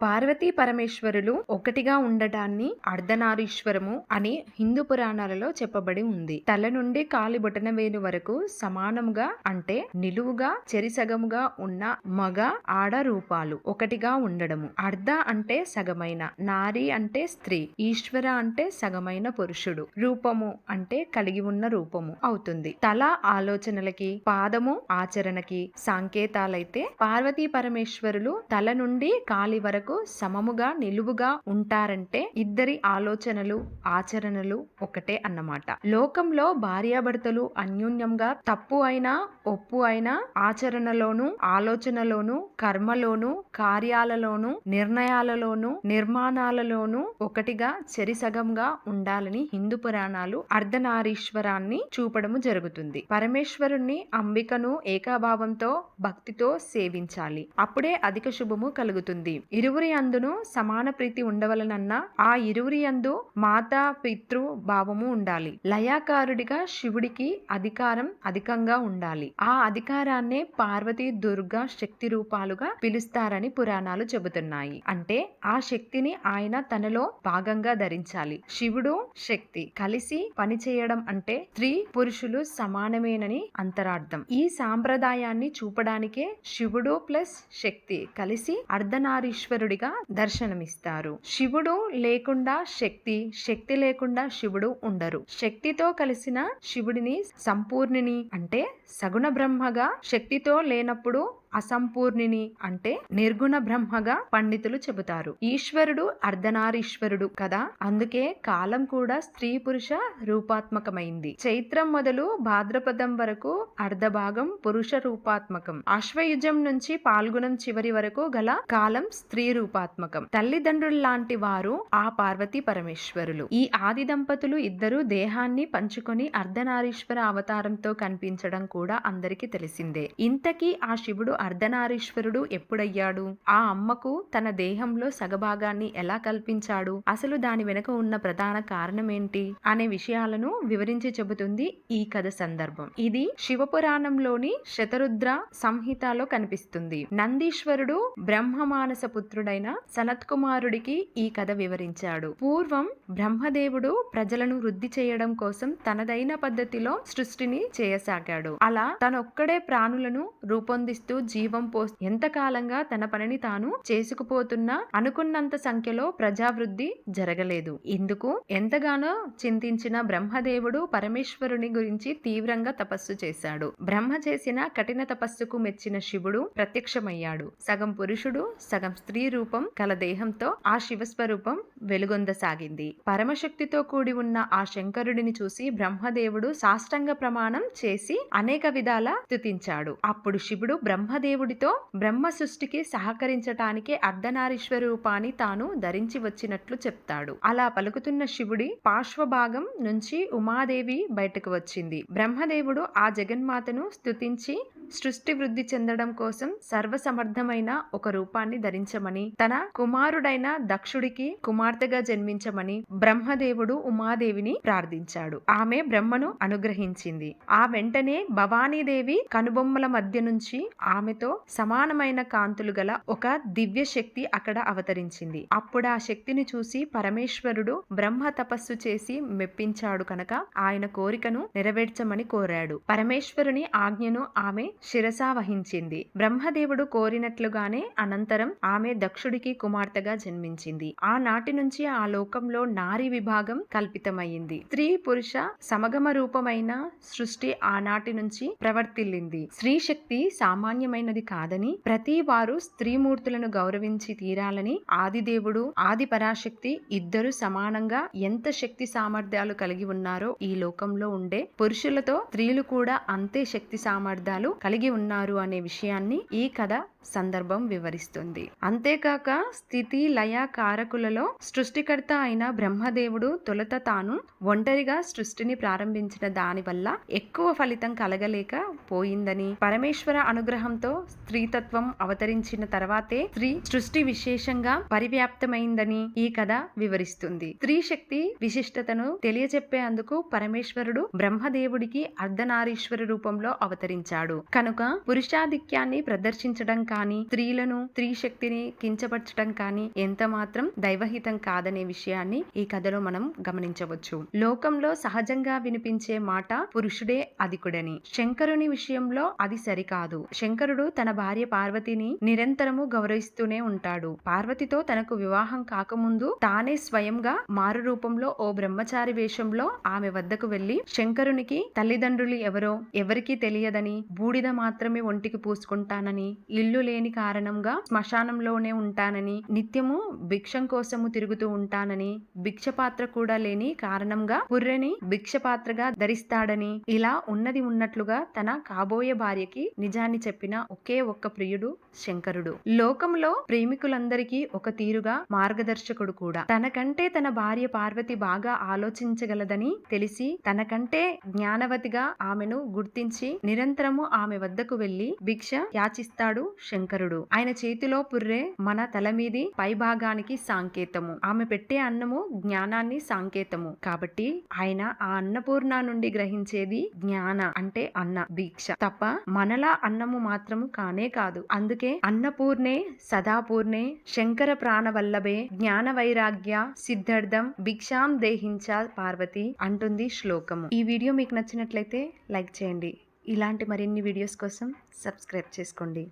పార్వతీ పరమేశ్వరులు ఒకటిగా ఉండటాన్ని అర్ధనారీశ్వరము అని హిందూ పురాణాలలో చెప్పబడి ఉంది. తల నుండి కాలి బొటన వేలు వరకు సమానముగా అంటే నిలువుగా చెరిసగముగా ఉన్న మగ ఆడ రూపాలు ఒకటిగా ఉండడము. అర్ధ అంటే సగమైన నారి అంటే స్త్రీ ఈశ్వర అంటే సగమైన పురుషుడు రూపము అంటే కలిగి ఉన్న రూపము అవుతుంది. తల ఆలోచనలకి పాదము ఆచరణకి సంకేతాలైతే పార్వతీ పరమేశ్వరులు తల నుండి కాలి వరకు సమముగా నిలువుగా ఉంటారంటే ఇద్దరి ఆలోచనలు ఆచరణలు ఒకటే అన్నమాట. లోకంలో భార్యాభర్తలు అన్యోన్యంగా తప్పు అయినా ఒప్పు అయినా ఆచరణలోను ఆలోచనలోను కర్మలోను కార్యాలలోను నిర్ణయాలలోను నిర్మాణాలలోను ఒకటిగా చెరిసగంగా ఉండాలని హిందూ పురాణాలు అర్ధనారీశ్వరాన్ని చూపడము జరుగుతుంది. పరమేశ్వరుణ్ణి అంబికను ఏకాభావంతో భక్తితో సేవించాలి. అప్పుడే అధిక శుభము కలుగుతుంది. ఇరువురు అందును సమాన ప్రీతి ఉండవలనన్న ఆ ఇరువురి అందు మాతా పితృ భావము ఉండాలి. లయాకారుడిగా శివుడికి అధికారం అధికంగా ఉండాలి. ఆ అధికారాన్నే పార్వతి దుర్గా శక్తి రూపాలుగా పిలుస్తారని పురాణాలు చెబుతున్నాయి. అంటే ఆ శక్తిని ఆయన తనలో భాగంగా ధరించాలి. శివుడు శక్తి. కలిసి పనిచేయడం అంటే స్త్రీ పురుషులు సమానమేనని అంతరార్థం. ఈ సాంప్రదాయాన్ని చూపడానికే శివుడు ప్లస్ శక్తి కలిసి అర్ధనారీశ్వరుడు అర్ధనారీశ్వరుడిగా దర్శనమిస్తారు. శివుడు లేకుండా శక్తి శక్తి లేకుండా శివుడు ఉండరు. శక్తితో కలిసిన శివుడిని సంపూర్ణిని అంటే సగుణ బ్రహ్మగా శక్తితో లేనప్పుడు అసంపూర్ణిని అంటే నిర్గుణ బ్రహ్మగా పండితులు చెబుతారు. ఈశ్వరుడు అర్ధనారీశ్వరుడు కదా? అందుకే కాలం కూడా స్త్రీ పురుష రూపాత్మకమైంది. చైత్రం మొదలు భాద్రపదం వరకు అర్ధభాగం పురుష రూపాత్మకం. అశ్వయుజం నుంచి పాల్గొనం చివరి వరకు గల కాలం స్త్రీ రూపాత్మకం. తల్లిదండ్రులు లాంటి వారు ఆ పార్వతీ పరమేశ్వరులు. ఈ ఆది దంపతులు ఇద్దరు దేహాన్ని పంచుకొని అర్ధనారీశ్వర అవతారంతో కనిపించడం కూడా అందరికీ తెలిసిందే. ఇంతకీ ఆ శివుడు అర్ధనారీశ్వరుడు ఎప్పుడయ్యాడు? ఆ అమ్మకు తన దేహంలో సగభాగాన్ని ఎలా కల్పించాడు? అసలు దాని వెనుక ఉన్న ప్రధాన కారణం ఏంటి అనే విషయాలను వివరించి చెబుతుంది ఈ కథ సందర్భం. ఇది శివపురాణంలోని శతరుద్ర సంహితలో కనిపిస్తుంది. నందీశ్వరుడు బ్రహ్మమానస పుత్రుడైన సనత్ కుమారుడికి ఈ కథ వివరించాడు. పూర్వం బ్రహ్మదేవుడు ప్రజలను వృద్ధి చేయడం కోసం తనదైన పద్ధతిలో సృష్టిని చేయసాగాడు. అలా తనొక్కడే ప్రాణులను రూపొందిస్తూ జీవం పోస్ ఎంతకాలంగా తన పనిని తాను చేసుకుపోతున్నా అనుకున్నంత సంఖ్యలో ప్రజావృద్ధి జరగలేదు. ఇందుకు ఎంతగానో చింతించిన బ్రహ్మదేవుడు పరమేశ్వరుని గురించి తీవ్రంగా తపస్సు చేశాడు. బ్రహ్మ చేసిన కఠిన తపస్సుకు మెచ్చిన శివుడు ప్రత్యక్షమయ్యాడు. సగం పురుషుడు సగం స్త్రీ రూపం కల దేహంతో ఆ శివస్వరూపం వెలుగొందసాగింది. పరమశక్తితో కూడి ఉన్న ఆ శంకరుడిని చూసి బ్రహ్మదేవుడు సాష్టంగ ప్రమాణం చేసి అనేక విధాల స్తుతించాడు. అప్పుడు శివుడు బ్రహ్మ బ్రహ్మదేవుడితో బ్రహ్మ సృష్టికి సహకరించటానికి అర్ధనారీశ్వర రూపాన్ని తాను ధరించి వచ్చినట్లు చెప్తాడు. అలా పలుకుతున్న శివుడి పార్శ్వభాగం నుంచి ఉమాదేవి బయటకు వచ్చింది. బ్రహ్మదేవుడు ఆ జగన్మాతను స్తుతించి సృష్టి వృద్ధి చెందడం కోసం సర్వసమర్థమైన ఒక రూపాన్ని ధరించమని తన కుమారుడైన దక్షుడికి కుమార్తెగా జన్మించమని బ్రహ్మదేవుడు ఉమాదేవిని ప్రార్థించాడు. ఆమె బ్రహ్మను అనుగ్రహించింది. ఆ వెంటనే భవానీదేవి కనుబొమ్మల మధ్య నుంచి ఆమెతో సమానమైన కాంతులు గల ఒక దివ్య శక్తి అక్కడ అవతరించింది. అప్పుడు ఆ శక్తిని చూసి పరమేశ్వరుడు బ్రహ్మ తపస్సు చేసి మెప్పించాడు కనుక ఆయన కోరికను నెరవేర్చమని కోరాడు. పరమేశ్వరుని ఆజ్ఞను ఆమె శిరసా వహించింది. బ్రహ్మదేవుడు కోరినట్లుగానే అనంతరం ఆమె దక్షుడికి కుమార్తెగా జన్మించింది. ఆనాటి నుంచి ఆ లోకంలో నారి విభాగం కల్పితమైంది స్త్రీ పురుష సమగమ రూపమైన సృష్టి ఆనాటి నుంచి ప్రవర్తిల్లింది. స్త్రీ శక్తి సామాన్యమైనది కాదని ప్రతి వారు స్త్రీమూర్తులను గౌరవించి తీరాలని ఆదిదేవుడు ఆది పరాశక్తి ఇద్దరు సమానంగా ఎంత శక్తి సామర్థ్యాలు కలిగి ఉన్నారో ఈ లోకంలో ఉండే పురుషులతో స్త్రీలు కూడా అంతే శక్తి సామర్థ్యాలు కలిగి ఉన్నారు అనే విషయాన్ని ఈ కథ సందర్భం వివరిస్తుంది. అంతేకాక స్థితి లయ కారకులలో సృష్టికర్త అయిన బ్రహ్మదేవుడు తొలుత తాను ఒంటరిగా సృష్టిని ప్రారంభించిన దాని వల్ల ఎక్కువ ఫలితం కలగలేక పోయిందని పరమేశ్వర అనుగ్రహంతో స్త్రీతత్వం అవతరించిన తర్వాతే స్త్రీ సృష్టి విశేషంగా పరివ్యాప్తమైందని ఈ కథ వివరిస్తుంది. స్త్రీ శక్తి విశిష్టతను తెలియజెప్పేందుకు పరమేశ్వరుడు బ్రహ్మదేవుడికి అర్ధనారీశ్వర రూపంలో అవతరించాడు. కనుక పురుషాధిక్యాన్ని ప్రదర్శించడం కానీ స్త్రీలను స్త్రీ శక్తిని కించపరచడం కానీ ఎంత మాత్రం దైవహితం కాదనే విషయాన్ని ఈ కథలో మనం గమనించవచ్చు. లోకంలో సహజంగా వినిపించే మాట పురుషుడే అధికుడని. శంకరుని విషయంలో అది సరికాదు. శంకరుడు తన భార్య పార్వతిని నిరంతరము గౌరవిస్తూనే ఉంటాడు. పార్వతితో తనకు వివాహం కాకముందు తానే స్వయంగా మారు రూపంలో ఓ బ్రహ్మచారి వేషంలో ఆమె వద్దకు వెళ్ళి శంకరునికి తల్లిదండ్రులు ఎవరో ఎవరికీ తెలియదని బూడిద మాత్రమే ఒంటికి పూసుకుంటానని ఇల్లు లేని కారణంగా శ్మశానంలోనే ఉంటానని నిత్యము భిక్షం కోసము తిరుగుతూ ఉంటానని భిక్ష పాత్ర కూడా లేని కారణంగా పుర్రెని భిక్ష పాత్రగా ధరిస్తాడని ఇలా ఉన్నది ఉన్నట్లుగా తన కాబోయే భార్యకి నిజాన్ని చెప్పిన ఒకే ఒక్క ప్రియుడు శంకరుడు. లోకంలో ప్రేమికులందరికీ ఒక తీరుగా మార్గదర్శకుడు కూడా. తనకంటే తన భార్య పార్వతి బాగా ఆలోచించగలదని తెలిసి తనకంటే జ్ఞానవతిగా ఆమెను గుర్తించి నిరంతరము ఆమె ఆమె వద్దకు వెళ్ళి భిక్ష యాచిస్తాడు శంకరుడు. ఆయన చేతిలో పుర్రే మన తల మీది పై భాగానికి సాంకేతము. ఆమె పెట్టే అన్నము జ్ఞానాన్ని సాంకేతము. కాబట్టి ఆయన ఆ అన్నపూర్ణ నుండి గ్రహించేది జ్ఞాన అంటే అన్న భిక్ష. తప్ప మనలా అన్నము మాత్రము కానే కాదు. అందుకే అన్నపూర్ణే సదాపూర్ణే శంకర ప్రాణవల్లభే జ్ఞాన వైరాగ్య సిద్ధార్థం భిక్షాం దేహించ పార్వతి అంటుంది శ్లోకము. ఈ వీడియో మీకు నచ్చినట్లయితే లైక్ చేయండి. ఇలాంటి మరిన్ని వీడియోస్ కోసం సబ్స్క్రైబ్ చేసుకోండి.